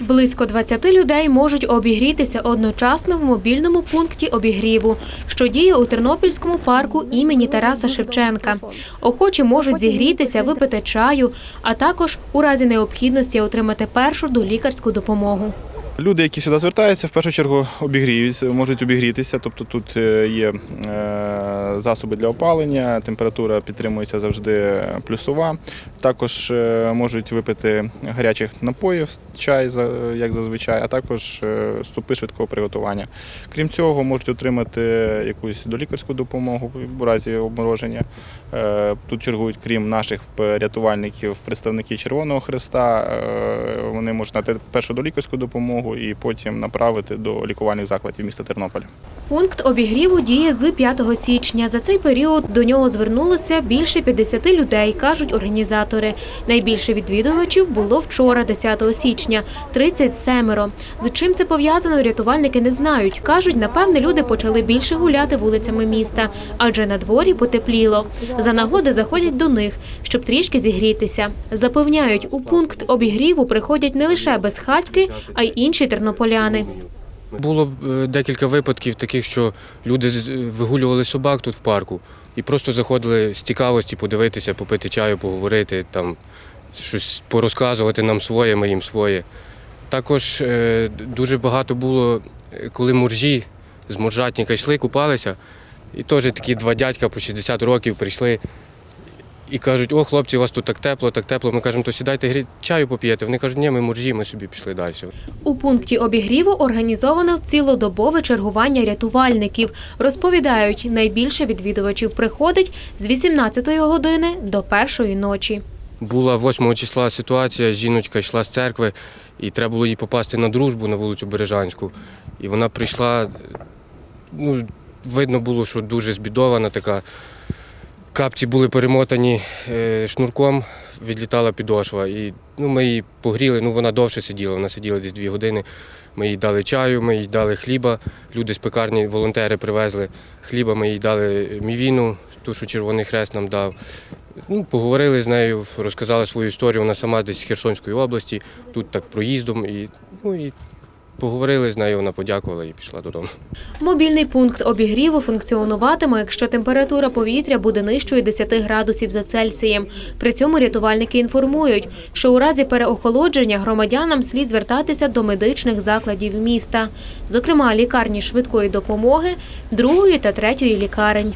Близько 20 людей можуть обігрітися одночасно в мобільному пункті обігріву, що діє у Тернопільському парку імені Тараса Шевченка. Охочі можуть зігрітися, випити чаю, а також у разі необхідності отримати першу долікарську допомогу. Люди, які сюди звертаються, в першу чергу обігріються, можуть обігрітися. Тобто тут е, є е, засоби для опалення, температура підтримується завжди плюсова. Також е, можуть випити гарячих напоїв, чай, як зазвичай, а також е, супи швидкого приготування. Крім цього, можуть отримати якусь долікарську допомогу в разі обмороження. Е, Тут чергують, крім наших рятувальників, представники Червоного Христа. Вони можуть надати першу долікарську допомогу і потім направити до лікувальних закладів міста Тернополя. Пункт обігріву діє з 5 січня. За цей період до нього звернулося більше 50 людей, кажуть організатори. Найбільше відвідувачів було вчора, 10 січня – 37. З чим це пов'язано, рятувальники не знають. Кажуть, напевне, люди почали більше гуляти вулицями міста, адже на дворі потепліло. За нагоди заходять до них, щоб трішки зігрітися. Запевняють, у пункт обігріву приходять не лише безхатьки, а й інші тернополяни. Було е, декілька випадків таких, що люди вигулювали собак тут в парку і просто заходили з цікавості подивитися, попити чаю, поговорити, там щось порозказувати нам своє, ми їм своє. Також е, дуже багато було, е, коли моржі з моржатника йшли, купалися, і теж такі два дядька по 60 років прийшли і кажуть, о, хлопці, у вас тут так тепло, так тепло. Ми кажемо, то сідайте грі... чаю поп'єте. Вони кажуть, ні, ми моржі, ми собі пішли далі. У пункті обігріву організовано цілодобове чергування рятувальників. Розповідають, найбільше відвідувачів приходить з 18-ї години до першої ночі. Була 8 числа ситуація, жіночка йшла з церкви, і треба було їй попасти на дружбу на вулицю Бережанську. І вона прийшла, ну, видно було, що дуже збідована така. Капці були перемотані е, шнурком, відлітала підошва. І ну, ми її погріли, ну вона довше сиділа, вона сиділа десь дві години. Ми їй дали чаю, ми їй дали хліба. Люди з пекарні, волонтери привезли хліба, ми їй дали мівіну, ту, що Червоний Хрест нам дав. Ну, поговорили з нею, розказали свою історію. Вона сама десь з Херсонської області, тут так проїздом. І, ну, і поговорили з нею, вона подякувала і пішла додому. Мобільний пункт обігріву функціонуватиме, якщо температура повітря буде нижчою 10 градусів за Цельсієм. При цьому рятувальники інформують, що у разі переохолодження громадянам слід звертатися до медичних закладів міста, зокрема лікарні швидкої допомоги, другої та третьої лікарень.